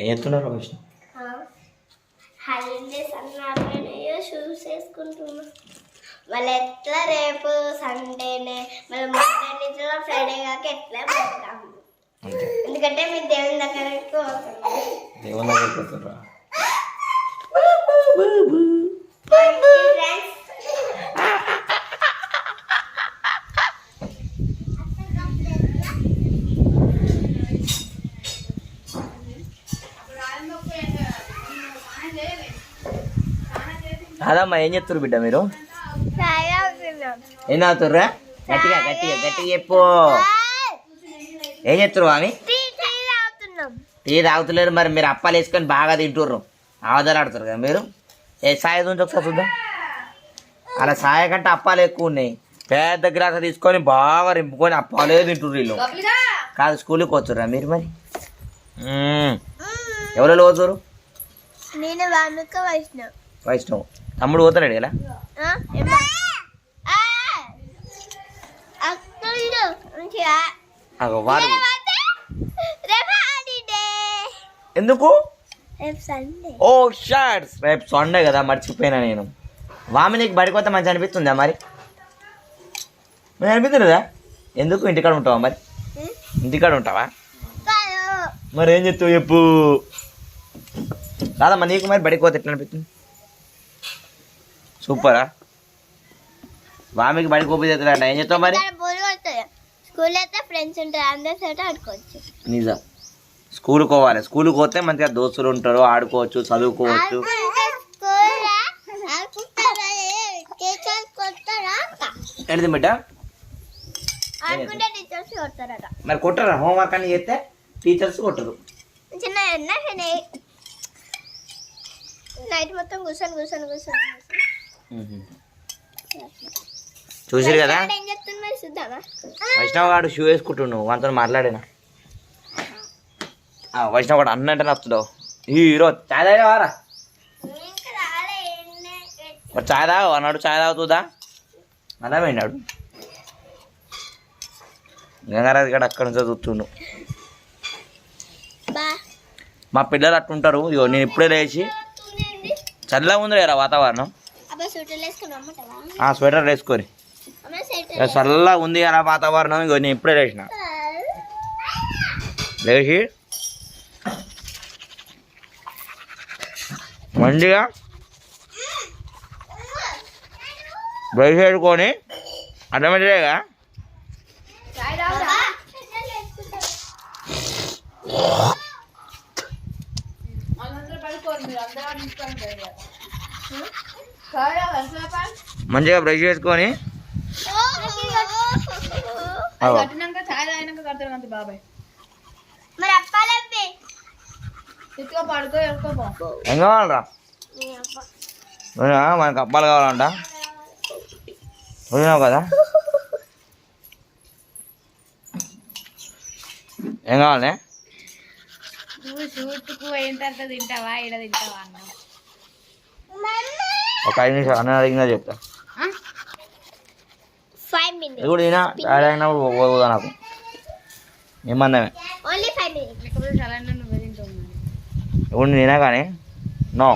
ఏం చెప్తున్నారు Vishnu holidays అన్నారనయ్యో shoes వేసుకుంటున్నా. మళ్ళీ ఎట్లా రేపు సండేనే మళ్ళీ మండే నుంచి ఫ్రైడే కాక ఎట్లా పెడతాము ఎందుకంటే మీ దేవుని దగ్గరికి పోతున్నాం దేవుని దగ్గరికి ఫ్రెండ్స్ అదమ్మా ఏం చెప్తారు బిడ్డ మీరు? ఏం తాగుతుర్రా? గట్టిగా గట్టిగా గట్టిగా చెప్పు. ఏం చెప్తారు ఆమె టీ తాగుతలేరు మరి మీరు అప్పాలు వేసుకొని బాగా తింటుర్రు. ఆవదలాడుతారు కదా మీరు? ఏ సాయ నుంచి ఒకసారి చూద్దాం. అలా సాయ కంటే అప్పాలు ఎక్కువ ఉన్నాయి. పెద్ద గ్లాస తీసుకొని బాగా రింపుకొని అప్పాలే తింటుర్రు వీళ్ళు. కాదు స్కూల్కి వచ్చుర్రా మీరు మరి. ఎవరెవరు పోతురు నేను వైష్ణవ్. వైష్ణవ్. తమ్ముడు రేపు హాలిడే ఎందుకు? ఓ షార్ట్స్ రేపు సండే కదా మర్చిపోయినా నేను. వామి నీకు బడికొత్త మంచి అనిపిస్తుందా మరి? మరి అనిపిస్తుందా? ఎందుకు ఇంటికాడ ఉంటావా మరి? ఇంటికాడ ఉంటావా? మరి ఏం చెప్తావు చెప్పు. కాదమ్మా నీకు మరి బడికి ఎట్లా అనిపిస్తుంది? సూపరా. వామికి బడికి పోతే ఎట్లా ఏం చెప్తావు మరి? స్కూల్ అయితే ఫ్రెండ్స్ ఉంటారు అందరి తోటి ఆడుకోవచ్చు. నిజం. స్కూల్కి పోవాలి స్కూల్కి పోతే మంచిగా దోస్తులు ఉంటారు ఆడుకోవచ్చు చదువుకోవచ్చు. ఏంటిది బిడ్డ? మరి కొట్టరా? హోంవర్క్ అని చేస్తే టీచర్స్ కొట్టరు. నైట్ మొత్తం కూర్చొని కూర్చొని కూర్చొని. చూసిరు కదా? వైష్ణవ్ గారు షూ వేసుకుంటుండు వాటితో మాట్లాడినా? వైష్ణవ్ గారు అన్నంటే నచ్చుతావు హీరో చాయ్ తాగావారా ఎన్నే మరి చాయ్ తాగా అన్నాడు చాయ్ తాగుతుందా? అలా పోయినాడు. గంగారాజు గడ అక్కడ నుంచి చూస్తుండు. మా పిల్లలు అట్టుంటారు. ఇగో నేను ఇప్పుడే లేచి చల్లగా ఉంది లేరా వాతావరణం? ఆ స్వెటర్ వేసుకోరి. ఇక చల్లగా ఉంది అలా వాతావరణం ఇగో నేను ఇప్పుడే లేచిన. లేచి. మంచిగా బ్రష్ వేసుకొని అర్థమయ్యేగా మంచిగా బ్రష్ చేసుకొని. ఏం కావాలరా? మనకు అప్పాలు కావాలంట. పోయినావు కదా? ఏం కావాలి? నువ్వు షూట్కు పోయిన తర్వాత తింటావా? ఈడ తింటావా అన్న ఒక ఐదు నిమిషాలు అన్న అడిగినా చెప్తా. ఫైవ్ మినిట్స్ ఇది కూడా తినా? తాగినప్పుడు పోదా నాకు? ఏమన్నామే. ఇప్పుడు తినా కానీ? నో.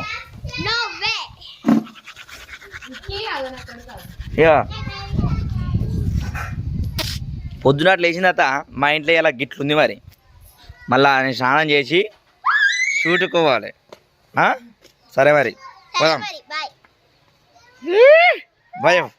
నో వే ఇక పొద్దున లేచిన తర్వాత మా ఇంట్లో ఇలా గిట్లుంది మరి. మళ్ళా నేను స్నానం చేసి షూటుకోవాలి ఆ? సరే మరి. పోదాం. Hum? Vai,